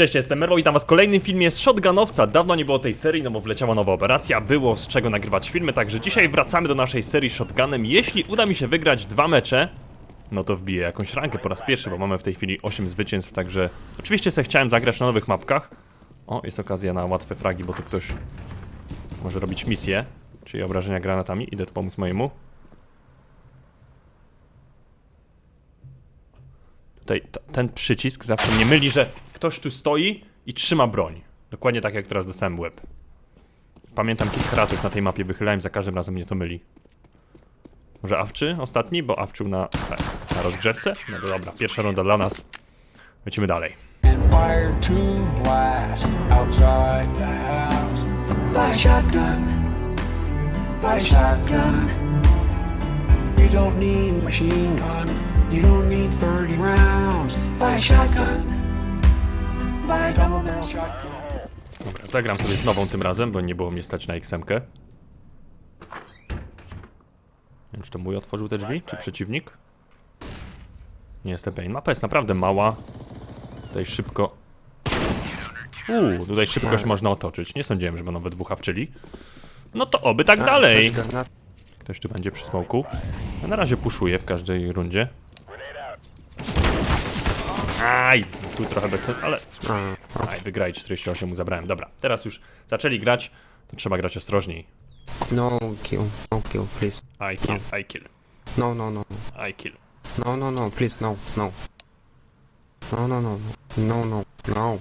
Cześć, jestem Merwo, witam was w kolejnym filmie z Shotgunowca. Dawno nie było tej serii, no bo wleciała nowa operacja, było z czego nagrywać filmy, także dzisiaj wracamy do naszej serii Shotgunem. Jeśli uda mi się wygrać dwa mecze, no to wbiję jakąś rankę po raz pierwszy, bo mamy w tej chwili 8 zwycięstw, także oczywiście sobie chciałem zagrać na nowych mapkach. O, jest okazja na łatwe fragi, bo tu ktoś może robić misję, czyli obrażenia granatami. Idę tu pomóc mojemu. Tutaj ten przycisk zawsze mnie myli, że ktoś tu stoi i trzyma broń. Dokładnie tak jak teraz dostałem w łeb. Pamiętam kilka razy już na tej mapie wychylałem, za każdym razem mnie to myli. Może Awczy ostatni, bo Awczył na, tak, na rozgrzewce? No dobra, pierwsza runda dla nas. Lecimy dalej. You don't need machine gun. You don't need 30 rounds. Buy shotgun. Dobra, zagram sobie z nową tym razem, bo nie było mnie stać na XM-kę. Nie wiem, czy to mój otworzył te drzwi, czy przeciwnik? Nie jestem pewien. Mapa jest naprawdę mała. Tutaj szybko... Uuu, tutaj szybko się można otoczyć. Nie sądziłem, że będą we dwóch awczyli. No to oby tak dalej. Ktoś tu będzie przy smoku. Ja na razie puszuję w każdej rundzie. Aj, tu trochę bez sensu, ale... Aj, wygraj 48 mu zabrałem. Dobra, teraz już zaczęli grać, to trzeba grać ostrożniej. No kill, no kill, please. I kill, I kill, No, no, no, I kill. no, no, no, please, no, no. No, no, no, no, no, no.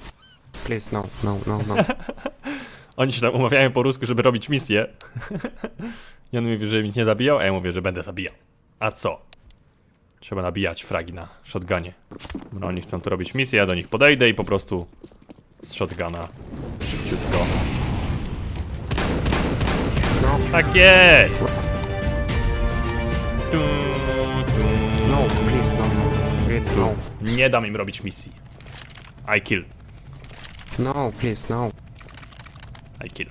Please, no, no, no, no. Oni się tam umawiają po rusku, żeby robić misję. I on mówi, że mich nie zabijał, a ja mówię, że będę zabijał. A co? Trzeba nabijać fragi na shotgunie. No oni chcą tu robić misję, ja do nich podejdę i po prostu z shotguna szybciutko. No, Tak jest! No, please, no, no. No. Nie dam im robić misji. I kill, No, please, no. I kill.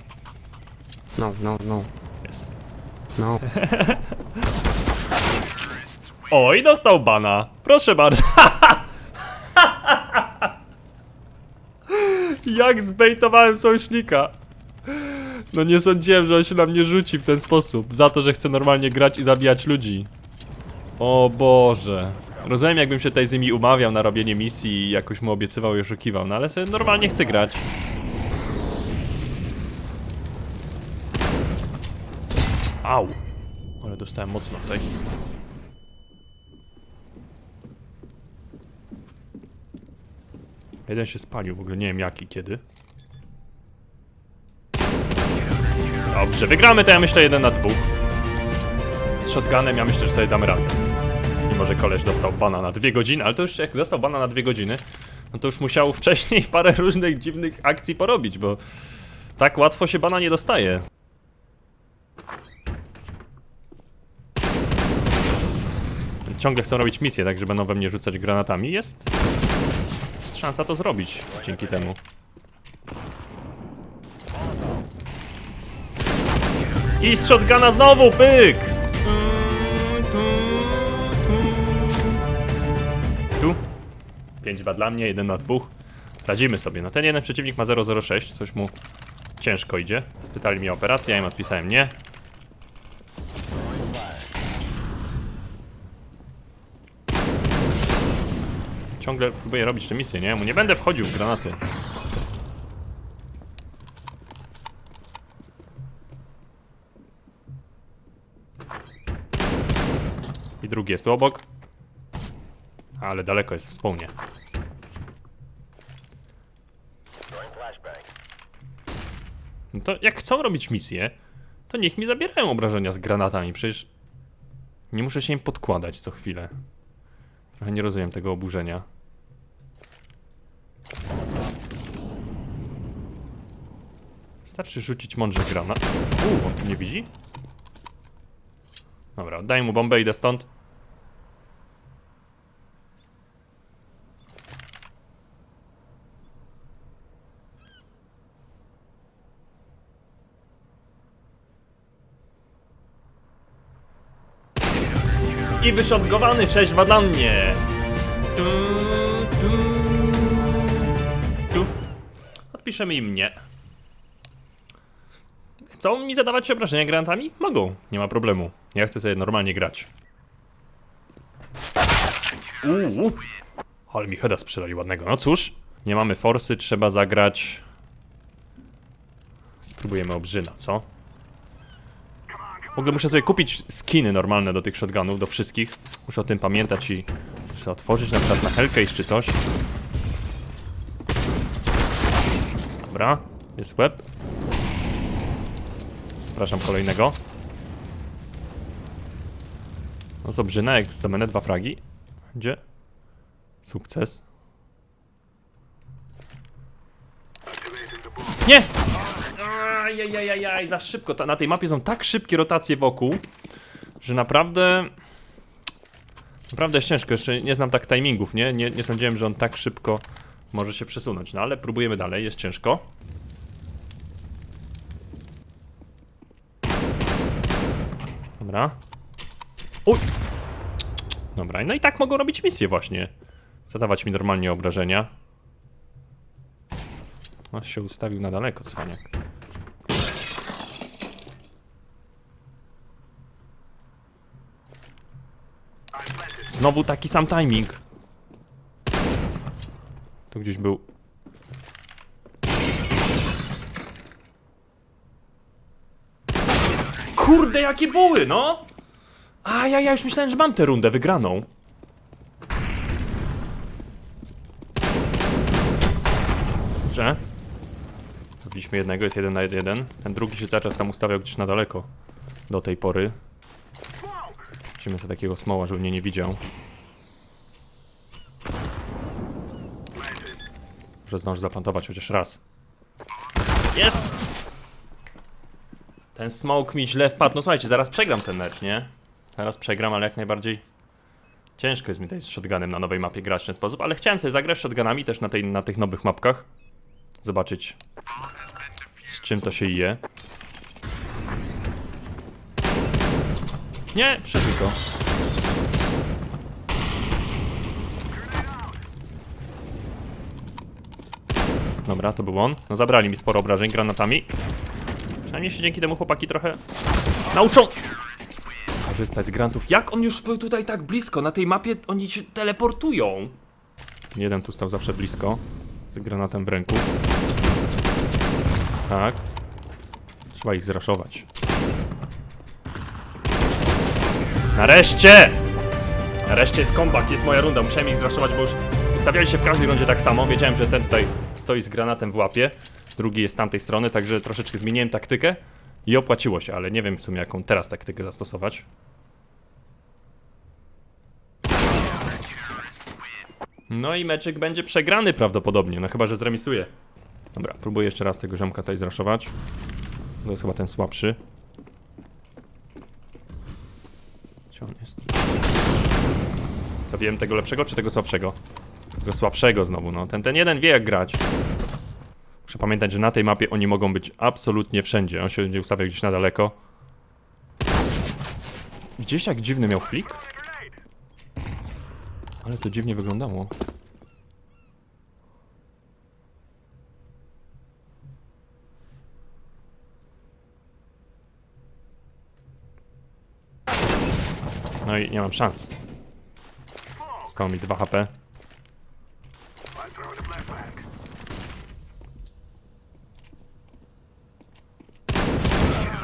No, no, no. Jest. No. Oj, dostał bana. Proszę bardzo. Jak zbejtowałem sojusznika. No nie sądziłem, że on się na mnie rzuci w ten sposób. Za to, że chce normalnie grać i zabijać ludzi. O Boże. Rozumiem, jakbym się tutaj z nimi umawiał na robienie misji i jakoś mu obiecywał i oszukiwał, no ale sobie normalnie chcę grać. Au. Ale dostałem mocno tutaj. Jeden się spalił, w ogóle nie wiem jaki, kiedy. Dobrze, wygramy to ja myślę jeden na dwóch. Z shotgunem ja myślę, że sobie damy radę. Mimo, że koleś dostał bana na dwie godziny, ale to już jak dostał bana na dwie godziny, no to już musiał wcześniej parę różnych dziwnych akcji porobić, bo tak łatwo się bana nie dostaje. Ciągle chcą robić misję, tak że będą we mnie rzucać granatami. Jest szansa to zrobić dzięki temu. I z shotguna znowu, pyk! Tu. 5-2 dla mnie, 1 na 2. Radzimy sobie. No ten jeden przeciwnik ma 006, coś mu ciężko idzie. Spytali mnie o operację, ja im odpisałem nie. Ciągle próbuję robić te misje, nie? Mu nie będę wchodził w granaty. I drugi jest tu obok. Ale daleko jest wspomnie. No to jak chcą robić misje, to niech mi zabierają obrażenia z granatami. Przecież nie muszę się im podkładać co chwilę. Trochę nie rozumiem tego oburzenia. Starczy rzucić mądrze granat. Uuu, on tu nie widzi? Dobra, daj mu bombę, idę stąd. I wyszotgowany 6-2 dla mnie. Tu, tu, tu. piszemy im nie. Chcą mi zadawać obrażenia granatami? Mogą, nie ma problemu. Ja chcę sobie normalnie grać. Uuu. Ale mi heada sprzedali ładnego. No cóż, nie mamy forsy, trzeba zagrać... Spróbujemy obrzyna, co? W ogóle muszę sobie kupić skiny normalne do tych shotgunów, do wszystkich. Muszę o tym pamiętać i otworzyć na przykład na Hellcase czy coś. Dobra, jest łeb. Zapraszam kolejnego. No co, brzyna, jak zdobędę dwa fragi. Gdzie? Sukces. Nie! Ajajajajaj, za szybko. Ta, na tej mapie są tak szybkie rotacje wokół, że naprawdę... Naprawdę jest ciężko. Jeszcze nie znam tak timingów, nie? Nie, nie sądziłem, że on tak szybko może się przesunąć. No ale próbujemy dalej, jest ciężko. Dobra. Uj! Dobra, no i tak mogą robić misje właśnie. Zadawać mi normalnie obrażenia. No się ustawił na daleko, cwaniak. Znowu taki sam timing. Tu gdzieś był. Kurde, jakie buły, no! A ja, ja już myślałem, że mam tę rundę wygraną. Dobrze. Zrobiliśmy jednego, jest jeden na jeden. Ten drugi się cały czas tam ustawiał gdzieś na daleko. Do tej pory. Musimy sobie takiego smoła, żeby mnie nie widział. Może zdąży zaplantować chociaż raz. Jest! Ten smoke mi źle wpadł. No słuchajcie, zaraz przegram ten mecz, nie? Zaraz przegram, ale jak najbardziej ciężko jest mi tutaj z shotgunem na nowej mapie grać w ten sposób, ale chciałem sobie zagrać shotgunami też na, tej, na tych nowych mapkach. Zobaczyć z czym to się je. Nie, przeżyj to. Dobra, to był on. No zabrali mi sporo obrażeń granatami. Przynajmniej się dzięki temu chłopaki trochę nauczą korzystać z grantów. Jak on już był tutaj tak blisko? Na tej mapie oni się teleportują. Jeden tu stał zawsze blisko. Z granatem w ręku. Tak. Trzeba ich zraszować. Nareszcie! Nareszcie jest comeback, jest moja runda. Musiałem ich zraszować, bo już ustawiali się w każdej rundzie tak samo. Wiedziałem, że ten tutaj stoi z granatem w łapie. Drugi jest z tamtej strony, także troszeczkę zmieniłem taktykę. I opłaciło się, ale nie wiem w sumie jaką teraz taktykę zastosować. No i meczyk będzie przegrany prawdopodobnie, no chyba, że zremisuje. Dobra, próbuję jeszcze raz tego ziomka tutaj zraszować. To jest chyba ten słabszy. Gdzie on jest? Zabiłem tego lepszego czy tego słabszego? Tego słabszego znowu, no. Ten, ten jeden wie jak grać. Muszę pamiętać, że na tej mapie oni mogą być absolutnie wszędzie. On się będzie ustawiał gdzieś na daleko. Gdzieś jak dziwny miał flick? Ale to dziwnie wyglądało. No i nie mam szans. Stało mi 2 HP.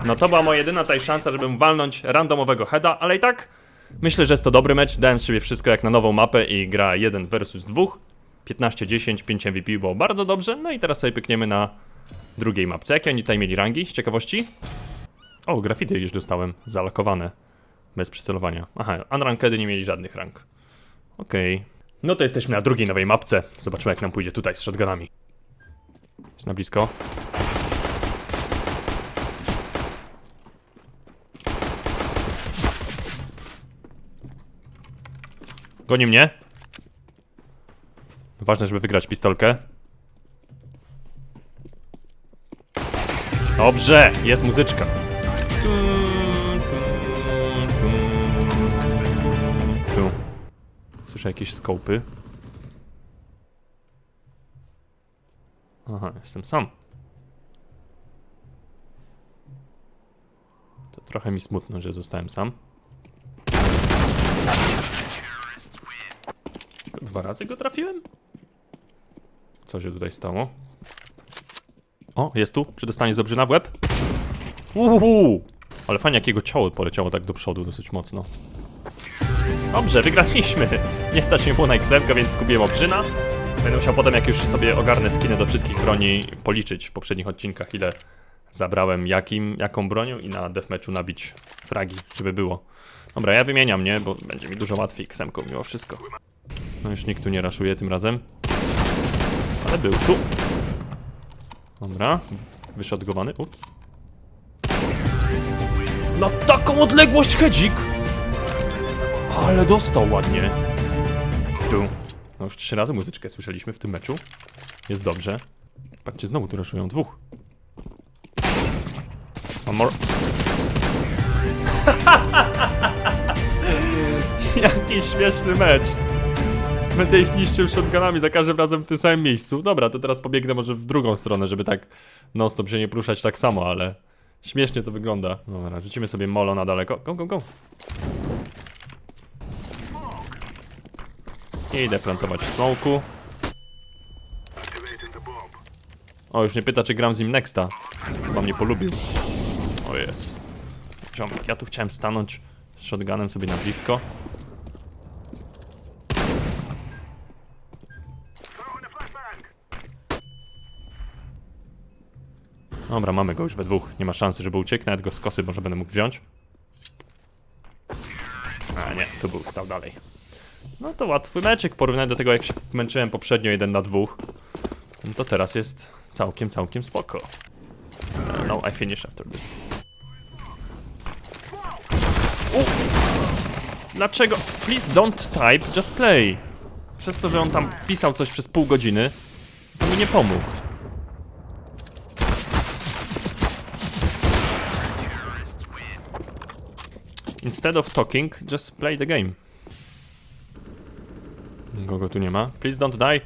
No to była moja jedyna tutaj szansa, żebym walnąć randomowego heada, ale i tak myślę, że jest to dobry mecz. Dałem z siebie wszystko jak na nową mapę i gra 1 versus 2. 15-10, 5 MVP było bardzo dobrze. No i teraz sobie pykniemy na drugiej mapce. Jakie oni tutaj mieli rangi z ciekawości? O, grafity już dostałem, zalakowane. Bez przycelowania. Aha, unrankedy nie mieli żadnych rank. Okej. No to jesteśmy na drugiej nowej mapce. Zobaczymy jak nam pójdzie tutaj z shotgunami. Jest na blisko. Goni mnie. Ważne, żeby wygrać pistolkę. Dobrze, jest muzyczka. Słyszę jakieś skopy. Aha, jestem sam. To trochę mi smutno, że zostałem sam. Tylko Dwa razy go trafiłem? Co się tutaj stało? O, jest tu. Czy dostanie z obrzyna w łeb? Uhu! Ale fajnie, jakiego ciało poleciało tak do przodu dosyć mocno. Dobrze, wygraliśmy. Nie stać mnie było na XM, więc kupiłem obrzyna. Będę musiał potem, jak już sobie ogarnę skiny do wszystkich broni, policzyć w poprzednich odcinkach, ile zabrałem jakim, jaką bronią i na deathmatchu nabić fragi, żeby było. Dobra, ja wymieniam, nie? Bo będzie mi dużo łatwiej xm mimo wszystko. No już nikt tu nie raszuje tym razem. Ale był tu. Dobra, wyszodgowany, ups. Na taką odległość hedzik! Ale dostał ładnie. Tu. No już trzy razy muzyczkę słyszeliśmy w tym meczu. Jest dobrze. Patrzcie, znowu tu raszują dwóch. One more. Jaki śmieszny mecz. Będę ich niszczył shotgunami za każdym razem w tym samym miejscu. Dobra, to teraz pobiegnę może w drugą stronę, żeby tak non stop się nie poruszać tak samo, ale śmiesznie to wygląda. Dobra, rzucimy sobie molo na daleko. Go, go, go. Nie idę plantować smoku. O, już mnie pyta, czy gram z nim nexta. Chyba mnie polubił. O jest. Ziomek, ja tu chciałem stanąć z shotgunem sobie na blisko. Dobra, mamy go już we dwóch. Nie ma szansy, żeby uciekł. Nawet go z kosy może będę mógł wziąć. A nie, tu był, stał dalej. No to łatwy meczek, porównany do tego jak się męczyłem poprzednio jeden na dwóch. No to teraz jest całkiem, całkiem spoko. Uh, no, I finish after this. Dlaczego? Please don't type, just play. Przez to, że on tam pisał coś przez pół godziny, to mi nie pomógł. Instead of talking, just play the game. Nikogo tu nie ma. Please don't die.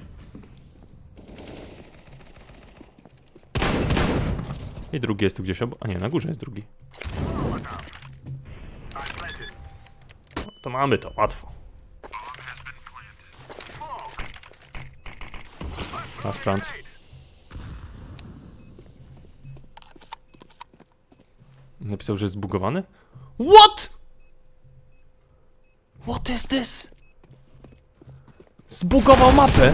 I drugi jest tu gdzieś obok. A nie, na górze jest drugi. No, to mamy to, łatwo. Last. Napisał, że jest zbugowany? What? What is this? Zbugował mapę.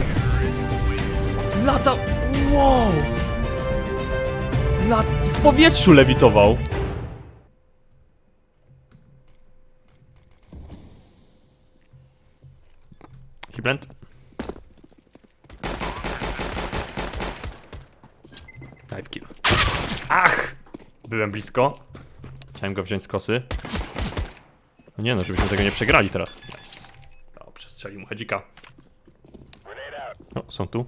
Lata. Wow. Lat... W powietrzu lewitował. Hiblend. Dive kill. Ach! Byłem blisko. Chciałem go wziąć z kosy. No nie no, żebyśmy tego nie przegrali teraz. Nice. O, przestrzelił mu hedzika. O, są tu.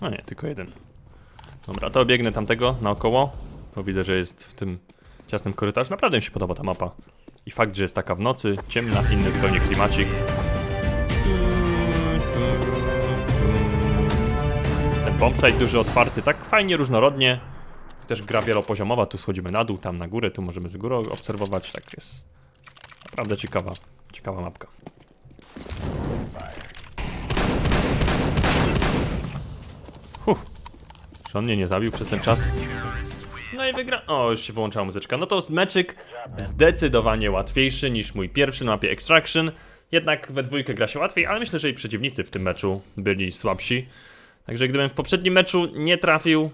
No nie, tylko jeden. Dobra, to biegnę tamtego naokoło, bo widzę, że jest w tym ciasnym korytarzu. Naprawdę mi się podoba ta mapa. I fakt, że jest taka w nocy, ciemna, inny zupełnie klimacik. Ten bombsite duży, otwarty, tak fajnie, różnorodnie. Też gra wielopoziomowa, tu schodzimy na dół, tam na górę, tu możemy z góry obserwować, tak jest. Naprawdę ciekawa, ciekawa mapka. Huh. Czy on mnie nie zabił przez ten czas? No i wygra... O, już się wyłączyła muzyczka. No to meczyk zdecydowanie łatwiejszy niż mój pierwszy na mapie Extraction. Jednak we dwójkę gra się łatwiej, ale myślę, że i przeciwnicy w tym meczu byli słabsi. Także gdybym w poprzednim meczu nie trafił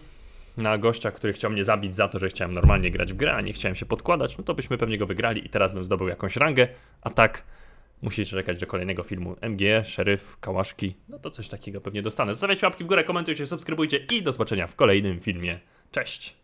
na gościa, który chciał mnie zabić za to, że chciałem normalnie grać w grę, a nie chciałem się podkładać, no to byśmy pewnie go wygrali i teraz bym zdobył jakąś rangę, a tak musicie czekać do kolejnego filmu MG, szeryf, kałaszki, no to coś takiego pewnie dostanę. Zostawiajcie łapki w górę, komentujcie, subskrybujcie i do zobaczenia w kolejnym filmie. Cześć!